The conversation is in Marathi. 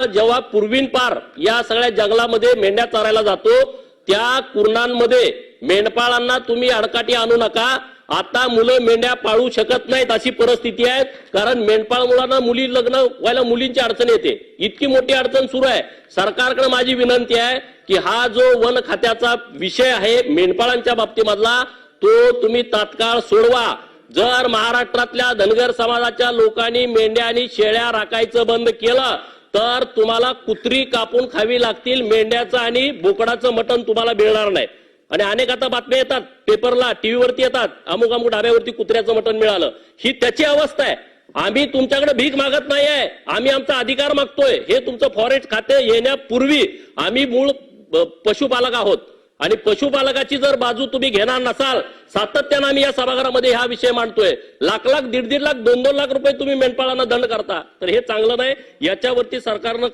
जेव्हा पूर्वींपार या सगळ्या जंगलामध्ये मेंढ्या चरायला जातो त्या कुरणांमध्ये मेंढपाळांना तुम्ही अडकाटी आणू नका. आता मुलं मेंढ्या पाळू शकत नाहीत अशी परिस्थिती आहे कारण मेंढपाळ मुलांना मुली लग्न व्हायला मुलींची अडचण येते. इतकी मोठी अडचण सुरू आहे. सरकारकडे माझी विनंती आहे की हा जो वन खात्याचा विषय आहे मेंढपाळांच्या बाबतीमधला तो तुम्ही तात्काळ सोडवा. जर महाराष्ट्रातल्या धनगर समाजाच्या लोकांनी मेंढ्या आणि शेळ्या राखायचं बंद केलं तर तुम्हाला कुत्री कापून खावी लागतील मेंढ्याचं आणि बोकडाचं मटण तुम्हाला मिळणार नाही. आणि अनेक आता बातम्या येतात पेपरला टीव्हीवरती येतात अमुक अमुक डाब्यावरती कुत्र्याचं मटण मिळालं. ही त्याची अवस्था आहे. आम्ही तुमच्याकडे भीक मागत नाही आहे आम्ही आमचा अधिकार मागतोय. हे तुमचं फॉरेस्ट खाते येण्यापूर्वी आम्ही मूळ पशुपालक आहोत. आणि पशुपालकाची जर बाजू तुम्ही घेणार नसाल सातत्यानं आम्ही या सभागृहामध्ये हा विषय मांडतोय. लाख लाख दीड दीड लाख दोन दोन लाख रुपये तुम्ही मेंढपाळांना दंड करता. तर हे चांगलं नाही. याच्यावरती सरकारनं